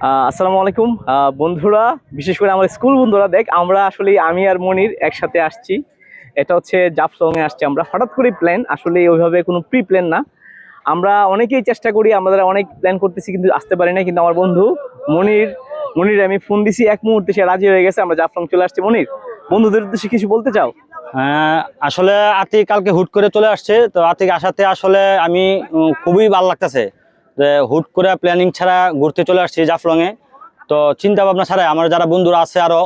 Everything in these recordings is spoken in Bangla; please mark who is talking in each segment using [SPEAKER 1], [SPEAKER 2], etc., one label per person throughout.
[SPEAKER 1] আসসালামু আলাইকুম। বন্ধুরা বিশেষ করে আমার স্কুল বন্ধুরা দেখ আমরা আসলে আমি আর মনির একসাথে আসছি। এটা হচ্ছে জাফলং এ আসছি আমরা। হঠাৎ করে প্ল্যান আসলে ওইভাবে কোনো প্রি প্ল্যান না। আমরা অনেকেই চেষ্টা করি আমাদের অনেক প্ল্যান করতেছি কিন্তু আসতে পারি না কিন্তু আমার বন্ধু মনির মনির আমি ফোন দিছি এক মুহূর্তে সে রাজি হয়ে গেছে আমরা জাফলং চলে আসছি। মনির বন্ধুদের উদ্দেশ্যে কিছু বলতে চাও?
[SPEAKER 2] আহ, আসলে আতিক কালকে হুট করে চলে আসছে তো আতিক আসাতে আসলে আমি খুবই ভালো লাগতেছে। হুট করে প্ল্যানিং ছাড়া ঘুরতে চলে আসছি জাফলং এ তো চিন্তা ভাবনা ছাড়াই আমার যারা বন্ধুরা আছে আরও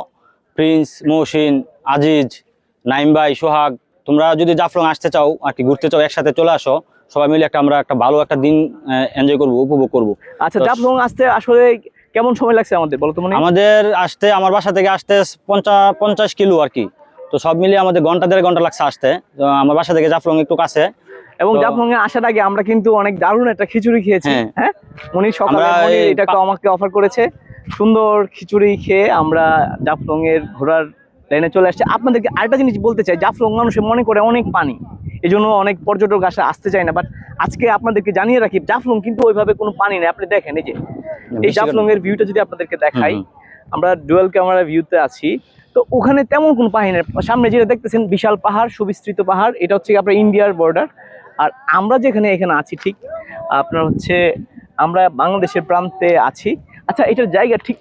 [SPEAKER 2] প্রিন্স মহসিন আজিজ নাইম ভাই সোহাগ তোমরা যদি জাফলং আসতে চাও আর কি ঘুরতে চাও একসাথে চলে আসো। সবাই মিলে একটা আমরা একটা ভালো একটা দিন এনজয় করব উপভোগ করব।
[SPEAKER 1] আচ্ছা জাফলং আসতে আসলে কেমন সময় লাগছে আমাদের বলো তো মনির
[SPEAKER 2] আমাদের আসতে আমার বাসা থেকে আসতে পঞ্চাশ পঞ্চাশ কিলো আর কি। তো সব মিলিয়ে আমাদের ঘণ্টা দেড় ঘণ্টা লাগছে আসতে। আমার বাসা থেকে জাফলং একটু কাছে।
[SPEAKER 1] এবং জাফলং এ আসার আগে আমরা কিন্তু অনেক দারুণ একটা খিচুড়ি খেয়েছি।
[SPEAKER 2] হ্যাঁ।
[SPEAKER 1] হ্যাঁ? মনি সকালে
[SPEAKER 2] আমরা
[SPEAKER 1] মনি
[SPEAKER 2] এই
[SPEAKER 1] আমাকে অফার করেছে। সুন্দর খিচুড়ি খেয়ে আমরা জাফলং এর ঘোরার লাইনে চলে আসছি। আপনাদেরকে আরেকটা জিনিস বলতে চাই জাফলং মানুষে মনে করে অনেক পানি। এই জন্য অনেক পর্যটক আসে আসতে চায় না। বাট আজকে আপনাদেরকে জানিয়ে রাখি জাফলং কিন্তু ওইভাবে কোনো পানি নেই। আপনি দেখেন এই যে এই জাফলং এর ভিউটা যদি আপনাদেরকে দেখাই আমরা ডুয়েল ক্যামেরা ভিউতে আছি। তো ওখানে তেমন কোনো পাহাড় নেই। সামনে যেটা দেখতেছেন বিশাল পাহাড় সুবিস্তৃত পাহাড়। এটা হচ্ছে আপনার ইন্ডিয়ার বর্ডার আর আমরা যেখানে এখানে আছি ঠিক আপনার হচ্ছে আমরা বাংলাদেশের প্রান্তে আছি। আচ্ছা এটার জায়গা ঠিক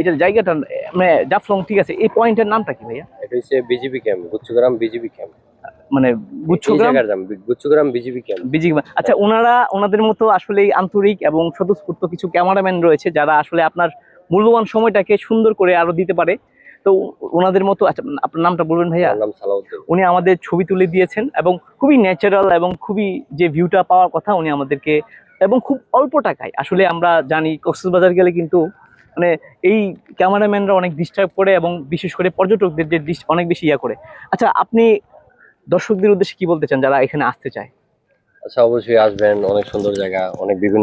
[SPEAKER 1] এটার জায়গাটা মানে জাফলং ঠিক আছে এই পয়েন্টের নামটা কি ভাইয়া?
[SPEAKER 3] এটা হচ্ছে বিজিবি ক্যাম্প গুচ্ছগ্রাম বিজিবি ক্যাম্প
[SPEAKER 1] মানে গুচ্ছগ্রাম?
[SPEAKER 3] বিজিবি ক্যাম্প
[SPEAKER 1] বিজি আচ্ছা ওনারা ওনাদের মতো আসলে আন্তরিক এবং স্বতঃস্ফূর্ত কিছু ক্যামেরাম্যান রয়েছে যারা আসলে আপনার মূল্যবান সময়টাকে সুন্দর করে আরও দিতে পারে। তো ওনাদের মতো আচ্ছা আপনার নামটা বলবেন ভাইয়া?
[SPEAKER 3] নাম সালাউদ্দিন।
[SPEAKER 1] উনি আমাদের ছবি তুলে দিয়েছেন এবং খুবই ন্যাচারাল এবং খুবই যে ভিউটা পাওয়ার কথা উনি আমাদেরকে এবং খুব অল্প টাকায়। আসলে আমরা জানি কক্সবাজার গেলে কিন্তু মানে এই ক্যামেরাম্যানরা অনেক ডিস্টার্ব করে এবং বিশেষ করে পর্যটকদের যে অনেক বেশি ইয়া করে। আচ্ছা আপনি দর্শকদের উদ্দেশ্যে কি বলতে চান যারা এখানে আসতে চায়?
[SPEAKER 3] আচ্ছা অবশ্যই আসবেন। অনেক সুন্দর জায়গা অনেক বিভিন্ন